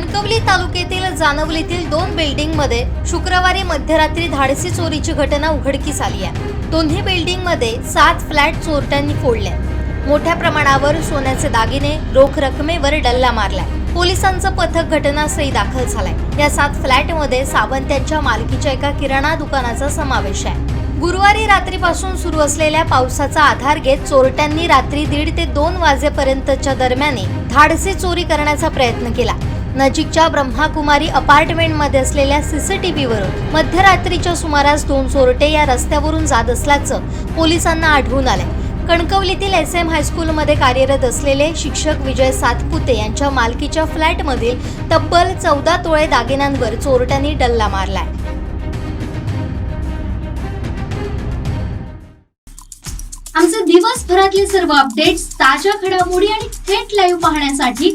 कणकवली तालुक्यातील जानवलीतील दोन बिल्डिंगमध्ये शुक्रवारी मध्यरात्री धाडसी चोरीची घटना उघडकीस आली आहे. दोन्ही बिल्डिंगमध्ये सात फ्लॅट चोरट्यांनी फोडले मोठ्या प्रमाणावर सोन्याचे दागिने रोख रकमेवर डल्ला मारलाय पोलिसांचं पथक घटनास्थळी दाखल झालंय. या सात फ्लॅटमध्ये सावंत यांच्या मालकीच्या एका किराणा दुकानाचा समावेश आहे. गुरुवारी रात्रीपासून सुरू असलेल्या पावसाचा आधार घेत चोरट्यांनी रात्री दीड ते दोन वाजेपर्यंतच्या दरम्याने धाडसी चोरी करण्याचा प्रयत्न केला. नजीकच्या ब्रह्माकुमारी अपार्टमेंटमध्ये असलेल्या सीसीटीव्हीवरून मध्यरात्रीच्या सुमारास दोन चोरटे या रस्त्यावरून जात असल्याचं पोलिसांना आढळून आलंय. कणकवलीतील एस एम हायस्कूलमध्ये कार्यरत असलेले शिक्षक विजय सातपुते यांच्या मालकीच्या फ्लॅटमधील तब्बल चौदा तोळे दागिन्यांवर चोरट्यांनी डल्ला मारलाय. आमचे दिवसभरातले सर्व अपडेट्स ताज्या घडामोडी आणि थेट लाईव्ह पाहण्यासाठी